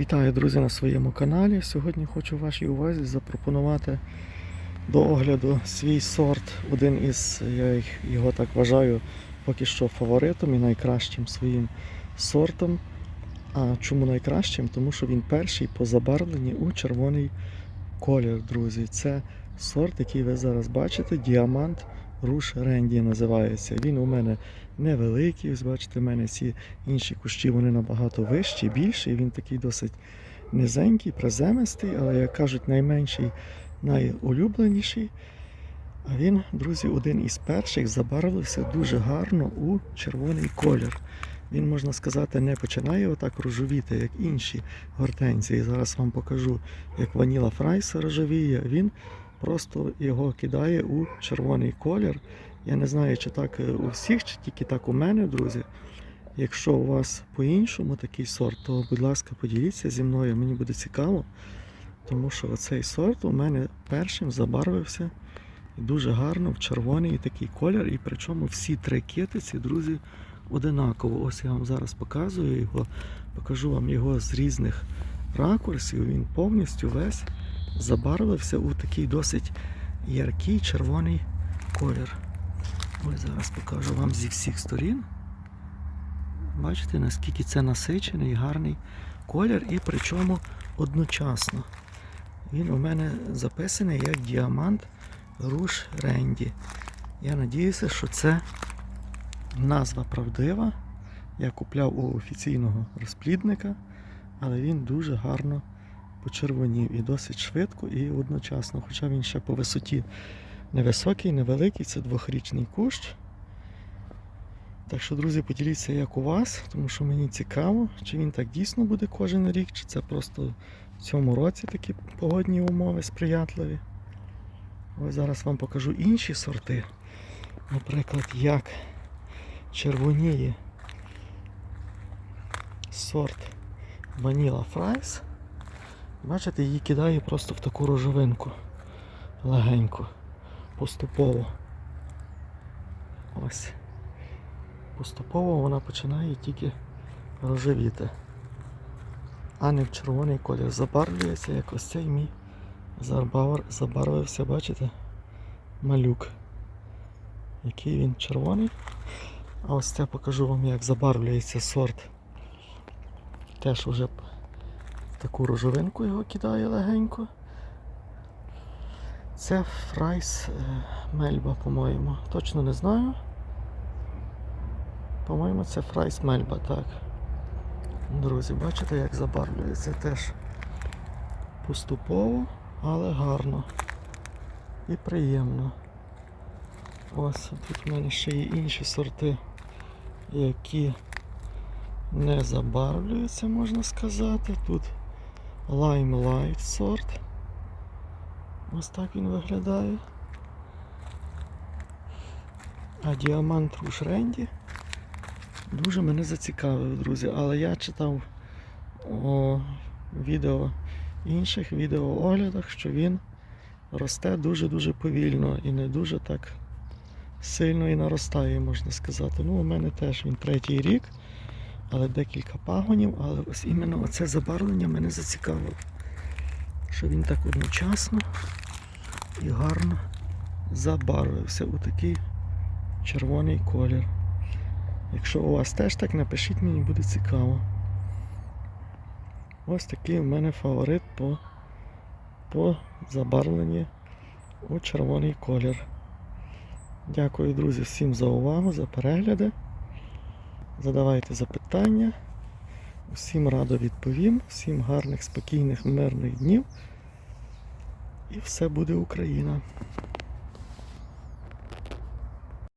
Вітаю, друзі, на своєму каналі. Сьогодні хочу вашій увазі запропонувати до огляду свій сорт. Один із, я його так вважаю, поки що фаворитом і найкращим своїм сортом. А чому найкращим? Тому що він перший по забарвленні у червоний колір, друзі. Це сорт, який ви зараз бачите, діамант Руш Ренді називається. Він у мене невеликий. Бачите, в мене ці інші кущі вони набагато вищі, більші. Він такий досить низенький, приземистий, але, як кажуть, найменший, найулюбленіший. А він, друзі, один із перших забарвився дуже гарно у червоний колір. Він, можна сказати, не починає отак рожовіти, як інші гортензії. Зараз вам покажу, як ваніла фрайс рожевіє. Він просто його кидає у червоний колір. Я не знаю, чи так е, у всіх, чи тільки так у мене, друзі. Якщо у вас по-іншому такий сорт, то будь ласка, поділіться зі мною, мені буде цікаво. Тому що оцей сорт у мене першим забарвився дуже гарно в червоний такий колір. І причому всі три китиці, друзі, одинаково. Ось я вам зараз показую його, покажу вам його з різних ракурсів. Він повністю весь забарвився у такий досить яркий червоний колір. Ось зараз покажу вам зі всіх сторін. Бачите, наскільки це насичений, гарний колір, і причому одночасно. Він у мене записаний як діамант Руш Ренді. Я надіюся, що це назва правдива. Я купляв у офіційного розплідника, але він дуже гарно почервонів і досить швидко і одночасно. Хоча він ще по висоті невисокий, невеликий, це двохрічний кущ. Так що, друзі, поділіться, як у вас, тому що мені цікаво, чи він так дійсно буде кожен рік, чи це просто в цьому році такі погодні умови сприятливі. Ось зараз вам покажу інші сорти. Наприклад, як червоніє сорт Vanilla Fries. Бачите, її кидає просто в таку рожевинку. Легенько, поступово. Ось. Поступово вона починає тільки рожевіти. А не в червоний колір. Забарвлюється, як ось цей мій забар... забарвився, бачите? Малюк. Який він червоний. А ось це покажу вам, як забарвлюється сорт. Теж уже в таку рожовинку його кидає легенько. Це фрайс е, мельба, по-моєму. Точно не знаю. По-моєму, це фрайс мельба, так. Друзі, бачите, як забарвлюється теж поступово, але гарно і приємно. Ось тут в мене ще є інші сорти, які не забарвлюються, можна сказати. Тут Lime Light сорт. Ось так він виглядає. А діамант Руш Ренді дуже мене зацікавив, друзі. Але я читав о відео інших відеооглядах, що він росте дуже-дуже повільно і не дуже так сильно і наростає, можна сказати. Ну, у мене теж він третій рік, але декілька пагонів, але ось іменно оце забарвлення мене зацікавило. Що він так одночасно і гарно забарвився у такий червоний колір. Якщо у вас теж так, напишіть мені, буде цікаво. Ось такий у мене фаворит по, по забарвленні у червоний колір. Дякую, друзі, всім за увагу, за перегляди. Задавайте запитання. Усім радо відповім. Всім гарних, спокійних, мирних днів. І все буде Україна.